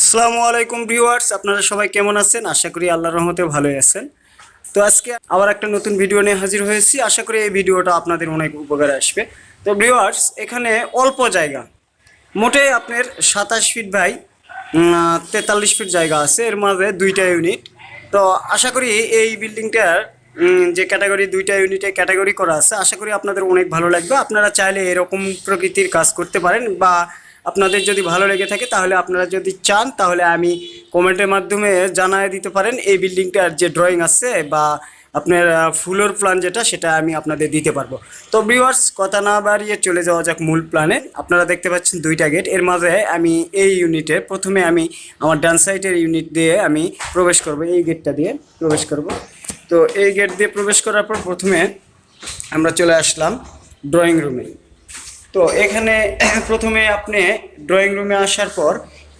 আসসালামু আলাইকুম ভিউয়ার্স, আপনারা সবাই কেমন আছেন? আশা করি আল্লাহর রহমতে ভালোই আছেন। তো আজকে আবার একটা নতুন ভিডিও নিয়ে হাজির হয়েছি। আশা করি এই ভিডিওটা আপনাদের অনেক উপকারে আসবে। তো ভিউয়ার্স, এখানে অল্প জায়গা। মোটে আপনার সাতাশ ফিট বাই তেতাল্লিশ ফিট জায়গা আছে। এর মাঝে দুইটা ইউনিট। তো আশা করি এই বিল্ডিংটার যে ক্যাটাগরি, দুইটা ইউনিটে ক্যাটাগরি করা আছে, আশা করি আপনাদের অনেক ভালো লাগবে। আপনারা চাইলে এরকম প্রকৃতির কাজ করতে পারেন বা আপনাদের যদি ভালো লেগে থাকে তাহলে আপনারা যদি চান, তাহলে আমি কমেন্টের মাধ্যমে জানায় দিতে পারেন। এই বিল্ডিংটার যে ড্রয়িং আছে বা আপনার ফুলোর প্ল্যান যেটা, সেটা আমি আপনাদের দিতে পারব। তো ভিউয়ার্স কথা না বাড়িয়ে চলে যাওয়া যাক মূল প্ল্যানে আপনারা দেখতে পাচ্ছেন দুইটা গেটের মাঝে আমি এই ইউনিটে প্রথমে আমি আমার ডান সাইডের ইউনিট দিয়ে আমি প্রবেশ করব, এই গেটটা দিয়ে প্রবেশ করব। তো এই গেট দিয়ে প্রবেশ করার পর প্রথমে আমরা চলে আসলাম ড্রয়িং রুমে তো এখানে প্রথমে আপনি ড্রয়িং রুমে আসার পর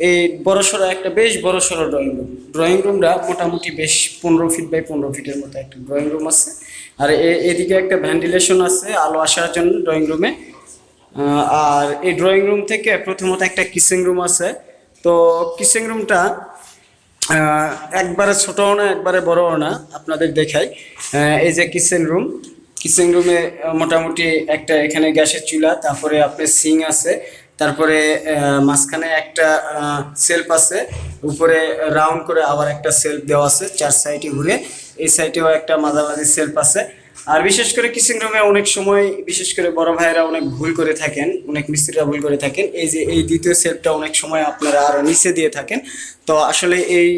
এই বড়সড় একটা বেশ বড়সড় ড্রয়িং রুম ড্রয়িং রুমটা মোটামুটি বেশ পনেরো ফিট বাই পনেরো ফিটের মতো একটা ড্রয়িং রুম আছে। আর এদিকে একটা ভেন্টিলেশন আছে আলো আসার জন্য ড্রয়িং রুমে আর এই ড্রয়িং রুম থেকে প্রথমত একটা কিচেন রুম আছে। তো কিচেন রুমটা একবারে ছোটও না, একবারে বড়ও না, আপনাদের দেখাই। এই যে কিচেন রুম কিচেন রুমে মোটামুটি একটা এখানে গ্যাসের চুলা, তারপরে আপনার সিং আছে, তারপরে মাঝখানে একটা সেলফ আছে, উপরে রাউন্ড করে আবার একটা সেলফ দেওয়া আছে, চার সাইডে ঘুরে, এই সাইডেও একটা মাঝামাঝি সেলফ আছে। আর বিশেষ করে কিচেন রুমে অনেক সময়, বিশেষ করে বড় ভাইয়েরা অনেক ভুল করে থাকেন, অনেক মিস্ত্রিরা ভুল করে থাকেন, এই যে এই দ্বিতীয় সেলফটা অনেক সময় আপনারা আরও নিচে দিয়ে থাকেন। তো আসলে এই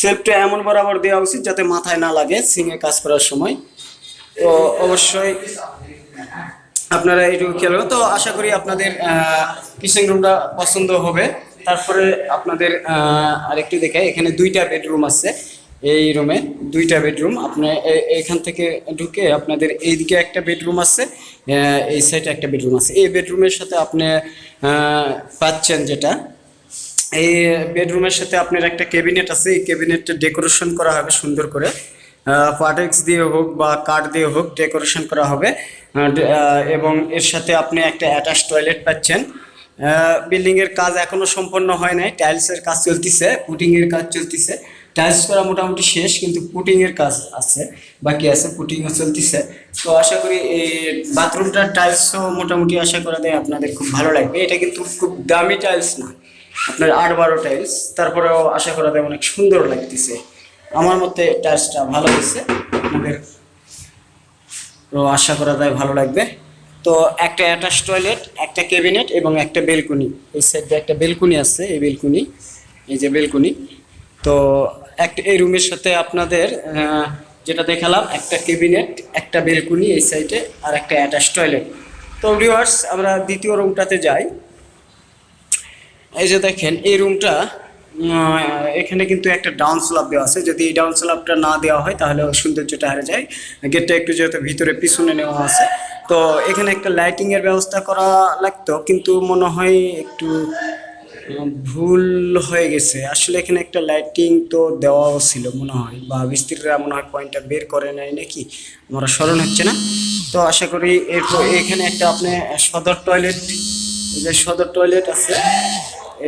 সেলফটা এমন বরাবর দেওয়া উচিত যাতে মাথায় না লাগে সিংয়ে কাজ করার সময়। তো অবশ্যই আপনারা এইটুকু খেয়াল। তো আশা করি আপনাদের কিচেন রুমটা পছন্দ হবে। তারপরে আপনাদের আরেকটু দেখাই। এখানে দুইটা বেডরুম আছে। এই রুমে দুইটা বেডরুম আপনার এখান থেকে ঢুকে আপনাদের এইদিকে একটা বেডরুম আছে এই সাইডে একটা বেডরুম আছে। এই বেডরুমের সাথে আপনি পাচ্ছেন যেটা, এই বেডরুমের সাথে আপনার একটা ক্যাবিনেট আছে। এই ক্যাবিনেটটা ডেকোরেশন করা হবে সুন্দর করে। পাটেক্স দিয়ে হোক বা কাঠ দিয়ে হোক ডেকোরেশন করা হবে। এবং এর সাথে আপনি একটা অ্যাটাচ টয়লেট পাচ্ছেন। বিল্ডিং এর কাজ এখনও সম্পন্ন হয় নাই। টাইলস এর কাজ চলতেছে পুটিং এর কাজ চলতেছে। টাইলস করা মোটামুটি শেষ, কিন্তু পুটিং এর কাজ আছে। বাকি আছে পুটিংও চলতিছে। তো আশা করি এই বাথরুমটার টাইলসও মোটামুটি আশা করা দেয় আপনাদের খুব ভালো লাগবে। এটা কিন্তু খুব দামি টাইলস না। আপনার আট বারো টাইলস তারপরেও আশা করা যায় অনেক সুন্দর লাগতেছে। আমার মতে টাচটা ভালো হয়েছে। আপনাদের তো আশা করা যায় ভালো লাগবে। তো একটা অ্যাটাচ টয়লেট একটা ক্যাবিনেট এবং একটা বেলকুনি এই সাইডে একটা বেলকুনি আছে, এই বেলকুনি এই যে বেলকুনি তো একটা, এই রুমের সাথে আপনাদের যেটা দেখালাম, একটা ক্যাবিনেট একটা বেলকুনি এই সাইডে আর একটা অ্যাটাচ টয়লেট তো ভিউয়ার্স আমরা দ্বিতীয় রুমটাতে যাই। এই যে দেখেন, এই রুমটা এখানে কিন্তু একটা ডাউন স্ল্যাব দেওয়া আছে। যদি এই ডাউন স্ল্যাবটা না দেওয়া হয়, তাহলে সৌন্দর্যটা হারে যায়। গেটটা একটু যেহেতু ভিতরে, পিছনে নেওয়া আছে। তো এখানে একটা লাইটিংয়ের ব্যবস্থা করা লাগতো, কিন্তু মনে হয় একটু ভুল হয়ে গেছে। আসলে এখানে একটা লাইটিং তো দেওয়াও ছিল মনে হয়, বা মিস্ত্রিরা মনে হয় পয়েন্টটা বের করে নেয় নাকি, আমার স্মরণ হচ্ছে না। তো আশা করি এরপর এখানে একটা আপনি সদর টয়লেট যে সদর টয়লেট আছে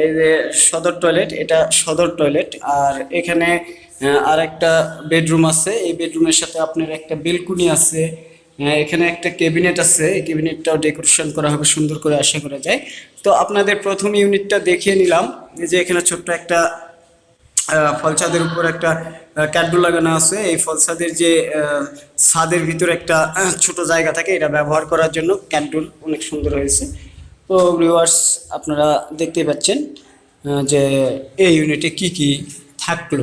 এই যে সদর টয়লেট এটা সদর টয়লেট আর এখানে আর একটা বেডরুম আছে। এই বেডরুমের সাথে আপনার একটা বেলকুনি আছে। এখানে একটা ক্যাবিনেট আছে। এই ক্যাবিনেটটাও ডেকোরেশন করা হবে, সুন্দর করে আশা করা যায়। তো আপনাদের প্রথম ইউনিটটা দেখিয়ে নিলাম। যে এখানে ছোট্ট একটা ফলছাদের উপর একটা ক্যাডবুল লাগানো আছে। এই ফলছাদের যে ছাদের ভিতরে একটা ছোট জায়গা থাকে, এটা ব্যবহার করার জন্য ক্যাডবুল অনেক সুন্দর হয়েছে। তো ভিউয়ার্স আপনারা দেখতেই পাচ্ছেন যে এই ইউনিটে কি কি থাকল।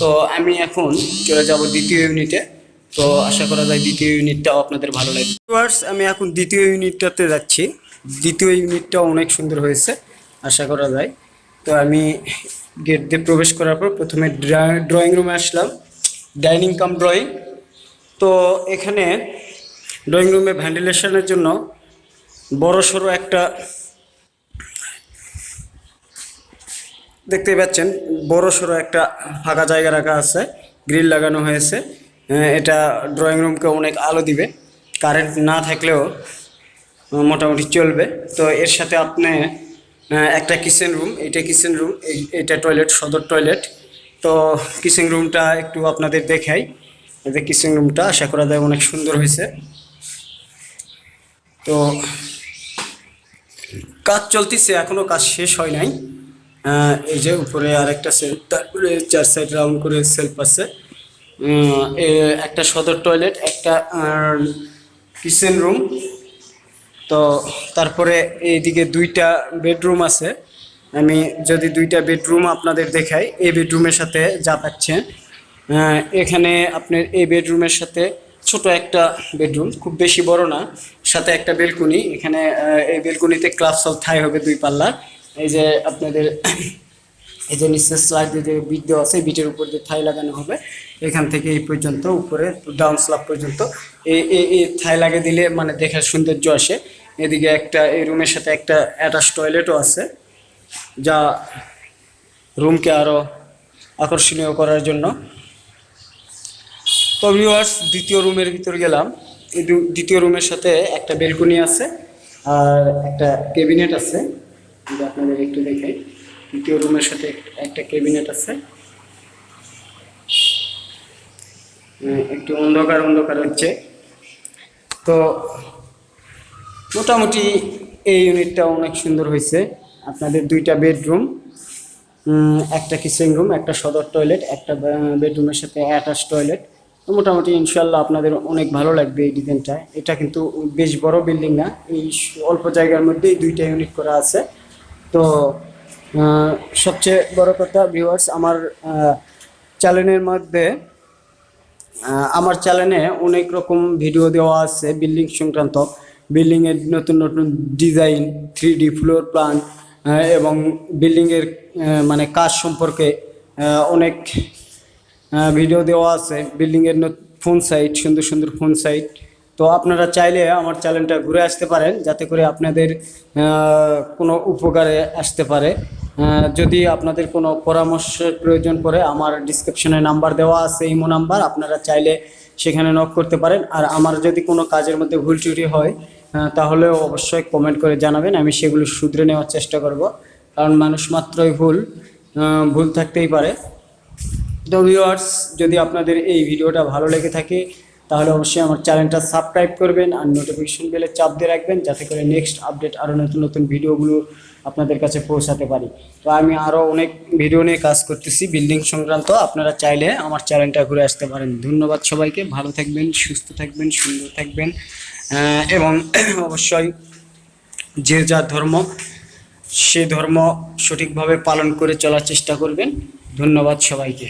তো আমি এখন চলে যাব দ্বিতীয় ইউনিটে তো আশা করা যায় দ্বিতীয় ইউনিটটাও আপনাদের ভালো লাগবে। ভিউয়ার্স আমি এখন দ্বিতীয় ইউনিটটাতে যাচ্ছি। দ্বিতীয় ইউনিটটাও অনেক সুন্দর হয়েছে, আশা করা যায়। তো আমি গেট দিয়ে প্রবেশ করার পর প্রথমে ড্রয়িং রুমে আসলাম। ডাইনিং কাম ড্রয়িং তো এখানে ড্রয়িং রুমে ভেন্টিলেশনের জন্য বড় সড়ো একটা দেখতেই পাচ্ছেন, বড় সড়ো একটা ফাঁকা জায়গা রাখা আছে, গ্রিল লাগানো হয়েছে। এটা ড্রয়িং রুমকে অনেক আলো দিবে কারেন্ট না থাকলেও মোটামুটি চলবে। তো এর সাথে আপনি একটা কিচেন রুম এটা কিচেন রুম এটা টয়লেট সদর টয়লেট তো কিচেন রুমটা একটু আপনাদের দেখাই, যে কিচেন রুমটা আশা করা যায় অনেক সুন্দর হয়েছে। তো কাজ চলতেছে, এখনও কাজ শেষ হয় নাই। এই যে উপরে আরেকটা সেলফ তারপরে চার সাইড রাউন্ড করে সেলফ আছে। একটা সদর টয়লেট একটা কিচেন রুম তো তারপরে এইদিকে দুইটা বেডরুম আছে। আমি যদি দুইটা বেডরুম আপনাদের দেখাই, এই বেডরুমের সাথে যা পাচ্ছেন এখানে আপনার এই বেডরুমের সাথে ছোট একটা বেডরুম খুব বেশি বড় না। সাথে একটা বেলকুনি, এখানে এই বেলকুনিতে ক্লাব সব থাই হবে দুই পাল্লা। এই যে আপনাদের, এই যে নিচে স্লাইড যে বিট দেওয়া আছে বিটের উপর দিয়ে থাই লাগানো হবে। এখান থেকে এই পর্যন্ত, উপরে ডাউন স্লাব পর্যন্ত। এই এই এই থাই লাগিয়ে দিলে মানে দেখার সৌন্দর্য আসে। এদিকে একটা, এই রুমের সাথে একটা অ্যাটাচ টয়লেটও আছে, যা রুমকে আরও আকর্ষণীয় করার জন্য। তো ভিউয়ার্স দ্বিতীয় রুমের ভিতর গেলাম। এই দ্বিতীয় রুমের সাথে একটা বেলকনি আছে আর একটা ক্যাবিনেট আছে। আপনাদের একটু দেখাই, দ্বিতীয় রুমের সাথে একটা ক্যাবিনেট আছে। একটু অন্ধকার অন্ধকার হচ্ছে। তো মোটামুটি এই ইউনিটটা অনেক সুন্দর হয়েছে। আপনাদের দুইটা বেডরুম একটা কিচেন রুম একটা সদর টয়লেট একটা বেডরুমের সাথে অ্যাটাচ টয়লেট মোটামুটি ইনশাল্লাহ আপনাদের অনেক ভালো লাগবে এই ডিজাইনটা। এটা কিন্তু বেশ বড় বিল্ডিং না, এই অল্প জায়গার মধ্যেই দুইটা ইউনিট করা আছে। তো সবচেয়ে বড় কথা ভিউয়ার্স আমার চ্যানেলের মধ্যে আমার চ্যানেলে অনেক রকম ভিডিও দেওয়া আছে বিল্ডিং সংক্রান্ত। বিল্ডিংয়ের নতুন নতুন design three D floor plan এবং বিল্ডিংয়ের মানে কাজ সম্পর্কে অনেক ভিডিও দেওয়া আছে। বিল্ডিংয়ের ফোন সাইট সুন্দর সুন্দর ফোন সাইট তো আপনারা চাইলে আমার চ্যানেলটা ঘুরে আসতে পারেন, যাতে করে আপনাদের কোনো উপকারে আসতে পারে। যদি আপনাদের কোনো পরামর্শের প্রয়োজন পড়ে, আমার ডিসক্রিপশনে নাম্বার দেওয়া আছে, ইমো নাম্বার আপনারা চাইলে সেখানে নক করতে পারেন। আর আমার যদি কোনো কাজের মধ্যে ভুল ত্রুটি হয় তাহলে অবশ্যই কমেন্ট করে জানাবেন। আমি সেগুলো শুধরে নেওয়ার চেষ্টা করব। কারণ মানুষ মাত্রই ভুল ভুল থাকতেই পারে। তো ভিউয়ার্স যদি আপনাদের এই ভিডিওটা ভালো লেগে থাকে, তাহলে অবশ্যই আমার চ্যানেলটা সাবস্ক্রাইব করবেন আর নোটিফিকেশন বেলে চাপ দিয়ে রাখবেন, যাতে করে নেক্সট আপডেট আরও নতুন নতুন ভিডিওগুলো আপনাদের কাছে পৌঁছাতে পারি। তো আমি আরও অনেক ভিডিও নিয়ে কাজ করতেছি বিল্ডিং সংক্রান্ত। আপনারা চাইলে আমার চ্যানেলটা ঘুরে আসতে পারেন। ধন্যবাদ সবাইকে। ভালো থাকবেন, সুস্থ থাকবেন, সুন্দর থাকবেন। এবং অবশ্যই যে যার ধর্ম, সে ধর্ম সঠিকভাবে পালন করে চলার চেষ্টা করবেন। ধন্যবাদ সবাইকে।